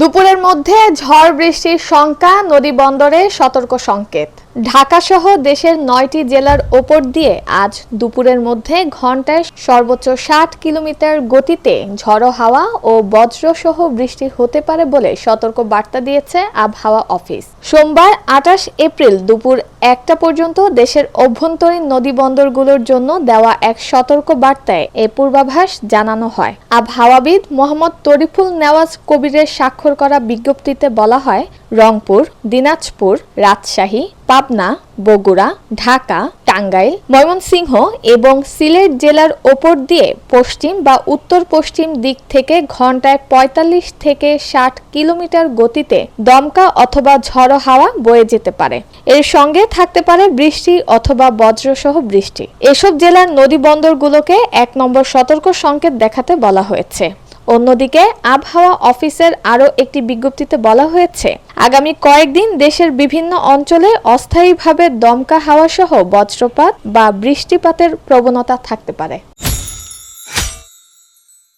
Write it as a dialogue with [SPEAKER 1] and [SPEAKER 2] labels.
[SPEAKER 1] দুপুরের মধ্যে ঝড় বৃষ্টির শঙ্কা, নদী বন্দরে সতর্ক সংকেত। ঢাকা সহ দেশের নয়টি জেলার ওপর দিয়ে আজ দুপুরের মধ্যে ঘন্টায় সর্বোচ্চ ষাট কিলোমিটার গতিতে ঝড়ো হাওয়া ও বজ্রসহ বৃষ্টি হতে পারে বলে সতর্ক বার্তা দিয়েছে আবহাওয়া অফিস। সোমবার আঠাশ এপ্রিল দুপুর একটা পর্যন্ত দেশের অভ্যন্তরীণ নদী বন্দরগুলোর জন্য দেওয়া এক সতর্ক বার্তায় এ পূর্বাভাস জানানো হয়। আবহাওয়াবিদ মোহাম্মদ তরিফুল নেওয়াজ কবিরের স্বাক্ষর করা বিজ্ঞপ্তিতে বলা হয়, রংপুর, দিনাজপুর, রাজশাহী, পাবনা, বগুড়া, ঢাকা টাঙ্গাইল, ময়মনসিংহ এবং সিলেট জেলার ওপর দিয়ে পশ্চিম বা উত্তর পশ্চিম দিক থেকে ঘন্টায় ৪৫ থেকে ষাট কিলোমিটার গতিতে দমকা অথবা ঝড়ো হাওয়া বয়ে যেতে পারে। এর সঙ্গে থাকতে পারে বৃষ্টি অথবা বজ্রসহ বৃষ্টি। এসব জেলার নদী বন্দরগুলোকে এক নম্বর সতর্ক সংকেত দেখাতে বলা হয়েছে। অন্যদিকে আবহাওয়া অফিসের আরও একটি বিজ্ঞপ্তিতে বলা হয়েছে, আগামী কয়েকদিন দেশের বিভিন্ন অঞ্চলে অস্থায়ীভাবে দমকা হাওয়াসহ বজ্রপাত বা বৃষ্টিপাতের প্রবণতা থাকতে পারে।